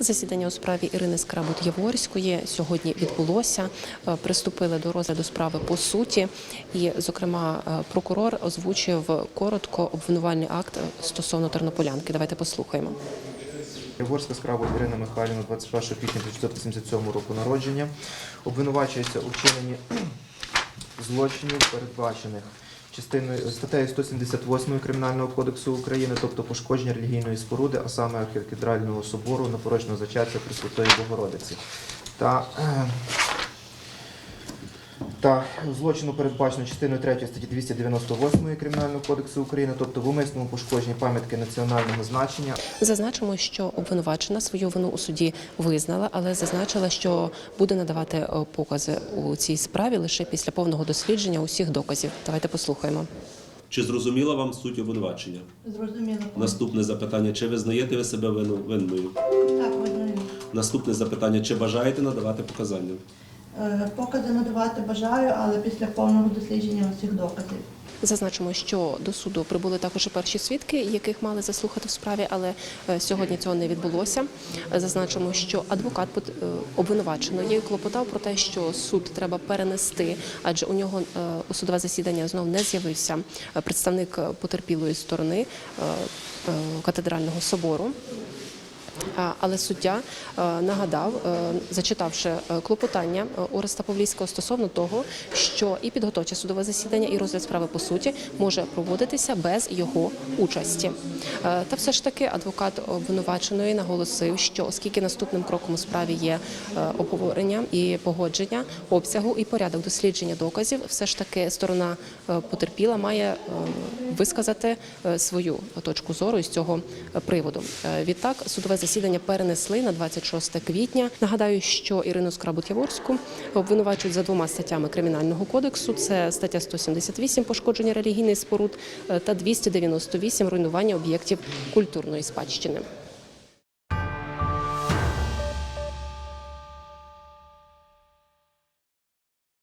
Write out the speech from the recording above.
Засідання у справі Ірини Скрабут-Яворської сьогодні відбулося. Е, Приступили до розгляду справи по суті, і, зокрема, е, прокурор озвучив коротко обвинувальний акт стосовно тернополянки. Давайте послухаємо. Яворська справа Ірина Михайлівна 21 квітня 1977 року народження. Обвинувачується у вчиненні злочинів, передбачених частиною статтею 178 Кримінального кодексу України, тобто пошкодження релігійної споруди, а саме архікафедрального собору непорочного зачаття Пресвятої Богородиці. Та, та злочину передбачено частиною 3 статті 298 Кримінального кодексу України, тобто в умисному пошкодженні пам'ятки національного значення, Зазначимо, що обвинувачена свою вину у суді визнала, але зазначила, що буде надавати е, покази у цій справі лише після повного дослідження усіх доказів. Давайте послухаємо. Чи зрозуміла вам суть обвинувачення? Зрозуміло. Наступне запитання: чи визнаєте ви себе вину винною? Так, визнаю. Наступне запитання: чи бажаєте надавати показання? Е, Покази надавати бажаю, але після повного дослідження усіх доказів. Зазначимо, що до суду прибули також перші свідки, яких мали заслухати в справі, але е, сьогодні цього не відбулося. Зазначимо, що адвокат е, обвинуваченої клопотав про те, що суд треба перенести, адже у нього у судове засідання знов не з'явився представник потерпілої сторони катедрального собору. Але суддя е, нагадав, е, зачитавши е, клопотання Ореста Павлівського стосовно того, що і підготовче судове засідання, і розгляд справи по суті може проводитися без його участі. Та все ж таки адвокат обвинуваченої наголосив, що оскільки наступним кроком у справі є обговорення і погодження обсягу і порядок дослідження доказів, все ж таки сторона потерпіла має висказати свою точку зору із цього приводу. Відтак судове засідання перенесли на 26 квітня. Нагадаю, що Ірину Скрабут-Яворську обвинувачують за двома статтями кримінального кодексу: це стаття 178 пошкодження релігійних споруд е, та 298 руйнування об'єктів культурної спадщини.